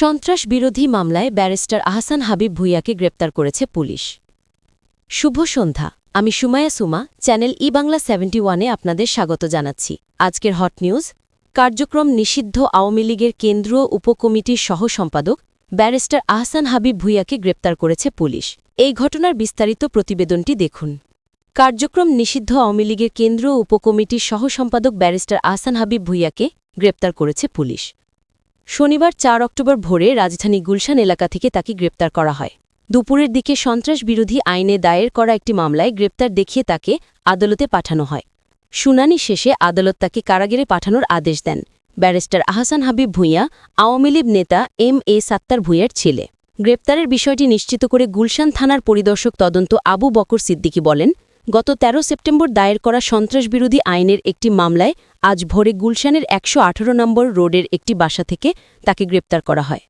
সন্ত্রাস বিরোধী মামলায় ব্যারিস্টার আহসান হাবিব ভুইয়াকে গ্রেপ্তার করেছে পুলিশ। শুভ সন্ধ্যা, আমি Sumaya Suma, channel E Bangla seventy ওয়ানে আপনাদের স্বাগত জানাচ্ছি। আজকের হট নিউজ, কার্যক্রম নিষিদ্ধ আওয়ামী লীগের কেন্দ্রীয় উপকমিটির সহ সম্পাদক ব্যারিস্টার আহসান হাবিব ভুইয়াকে গ্রেপ্তার করেছে পুলিশ। এই ঘটনার বিস্তারিত প্রতিবেদনটি দেখুন। কার্যক্রম নিষিদ্ধ আওয়ামী লীগের কেন্দ্রীয় উপকমিটির সহ সম্পাদক ব্যারিস্টার আহসান হাবিব ভুইয়াকে গ্রেপ্তার করেছে পুলিশ। শনিবার চার অক্টোবর ভোরে রাজধানী গুলশান এলাকা থেকে তাকে গ্রেপ্তার করা হয়। দুপুরের দিকে সন্ত্রাস বিরোধী আইনে দায়ের করা একটি মামলায় গ্রেপ্তার দেখিয়ে তাকে আদালতে পাঠানো হয়। শুনানি শেষে আদালত তাকে কারাগারে পাঠানোর আদেশ দেন। ব্যারিস্টার আহসান হাবিব ভূঁইয়া, আওয়ামী লীগ নেতা এম এ সাত্তার ভূঁইয়ার ছেলে। গ্রেপ্তারের বিষয়টি নিশ্চিত করে গুলশান থানার পরিদর্শক তদন্ত আবু বকর সিদ্দিকী বলেন গত ১৩ সেপ্টেম্বর দায়ের করা সন্ত্রাসবিরোধী আইনের একটি মামলায় আজ ভোরে গুলশানের একশো আঠারো নম্বর রোডের একটি বাসা থেকে তাকে গ্রেপ্তার করা হয়।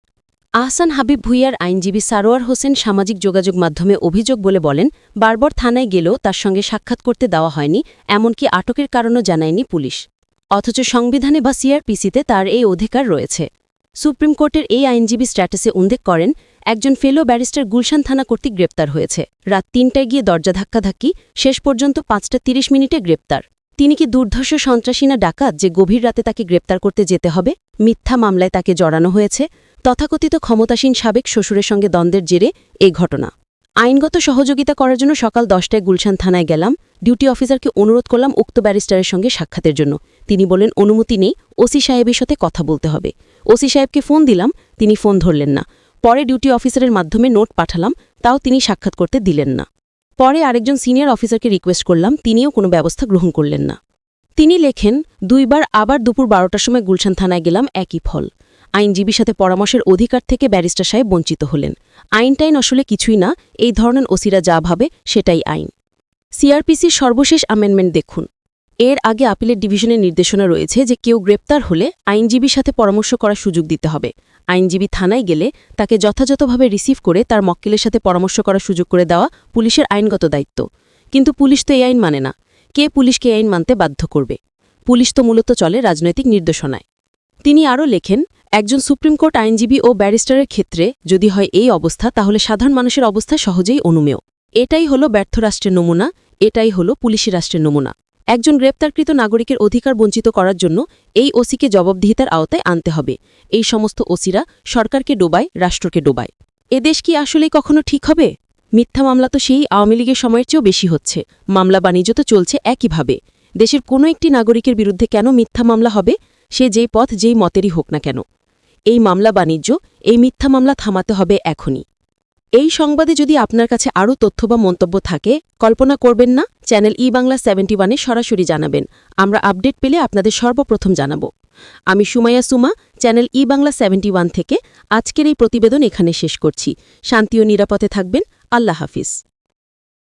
আহসান হাবিব ভুইয়ার আইনজীবী সারোয়ার হোসেন সামাজিক যোগাযোগ মাধ্যমে অভিযোগ বলে বলেন, বারবার থানায় গেলেও তার সঙ্গে সাক্ষাৎ করতে দেওয়া হয়নি, এমনকি আটকের কারণও জানায়নি পুলিশ। অথচ সংবিধানে বা সিআরপিসিতে তার এই অধিকার রয়েছে। সুপ্রিম কোর্টের এই আইনজীবী স্ট্যাটাসে উল্লেখ করেন একজন ফেলো ব্যারিস্টার গুলশান থানা কর্তৃক গ্রেপ্তার হয়েছে। রাত তিনটায় গিয়ে দরজা ধাক্কাধাক্কি, শেষ পর্যন্ত পাঁচটা তিরিশ মিনিটে গ্রেপ্তার। তিনি কি দুর্ধর্ষ সন্ত্রাসী না ডাকাত যে গভীর রাতে তাকে গ্রেপ্তার করতে যেতে হবে? মিথ্যা মামলায় তাকে জড়ানো হয়েছে। তথাকথিত ক্ষমতাসীন সাবেক শ্বশুরের সঙ্গে দ্বন্দ্বের জেরে এই ঘটনা। আইনগত সহযোগিতা করার জন্য সকাল দশটায় গুলশান থানায় গেলাম। ডিউটি অফিসারকে অনুরোধ করলাম উক্ত ব্যারিস্টারের সঙ্গে সাক্ষাতের জন্য। তিনি বলেন অনুমতি নেই, ওসি সাহেবের সাথে কথা বলতে হবে। ওসি সাহেবকে ফোন দিলাম, তিনি ফোন ধরলেন না। পরে ডিউটি অফিসারের মাধ্যমে নোট পাঠালাম, তাও তিনি সাক্ষাৎ করতে দিলেন না। পরে আরেকজন সিনিয়র অফিসারকে রিকোয়েস্ট করলাম, তিনিও কোনো ব্যবস্থা গ্রহণ করলেন না। তিনি লেখেন, দুইবার আবার দুপুর বারোটার সময় গুলশান থানায় গেলাম, একই ফল। আইনজীবীর সাথে পরামর্শের অধিকার থেকে ব্যারিস্টার সাহেব বঞ্চিত হলেন। আইনটাইন আসলে কিছুই না, এই ধরনের ওসিরা যা ভাবে, সেটাই আইন। সিআরপিসির সর্বশেষ অ্যামেন্ডমেন্ট দেখুন। এর আগে আপিলের ডিভিশনের নির্দেশনা রয়েছে যে কেউ গ্রেপ্তার হলে আইনজীবীর সাথে পরামর্শ করার সুযোগ দিতে হবে। আইনজীবী থানায় গেলে তাকে যথাযথভাবে রিসিভ করে তার মক্কেলের সাথে পরামর্শ করার সুযোগ করে দেওয়া পুলিশের আইনগত দায়িত্ব। কিন্তু পুলিশ তো এই আইন মানে না। কে পুলিশকে এই আইন মানতে বাধ্য করবে? পুলিশ তো মূলত চলে রাজনৈতিক নির্দেশনায়। তিনি আরও লেখেন, একজন সুপ্রিম কোর্ট আইনজীবী ও ব্যারিস্টারের ক্ষেত্রে যদি হয় এই অবস্থা, তাহলে সাধারণ মানুষের অবস্থা সহজেই অনুমেয়। এটাই হলো ব্যর্থ রাষ্ট্রের নমুনা, এটাই হলো পুলিশি রাষ্ট্রের নমুনা। একজন গ্রেপ্তারকৃত নাগরিকের অধিকার বঞ্চিত করার জন্য এই ওসিকে জবাবদিহিতার আওতায় আনতে হবে। এই সমস্ত ওসিরা সরকারকে ডোবায়, রাষ্ট্রকে ডোবায়। এ দেশ কি আসলেই কখনো ঠিক হবে? মিথ্যা মামলা তো সেই আওয়ামী লীগের সময়ের চেয়েও বেশি হচ্ছে। মামলা বাণিজ্য তো চলছে একইভাবে। দেশের কোনো একটি নাগরিকের বিরুদ্ধে কেন মিথ্যা মামলা হবে? সে যেই পথ যেই মতেরই হোক না কেন। এই মামলা বাণিজ্য, এই মিথ্যা মামলা থামাতে হবে এখনই। এই সংবাদে যদি আপনার কাছে আরও তথ্য বা মন্তব্য থাকে, কল্পনা করবেন না, চ্যানেল ই বাংলা সেভেন্টি ওয়ানে সরাসরি জানাবেন। আমরা আপডেট পেলে আপনাদের সর্বপ্রথম জানাব। আমি Sumaiya Suma, channel E Bangla seventy one থেকে আজকের এই প্রতিবেদন এখানে শেষ করছি। শান্তি ও নিরাপদে থাকবেন। আল্লাহ হাফিজ।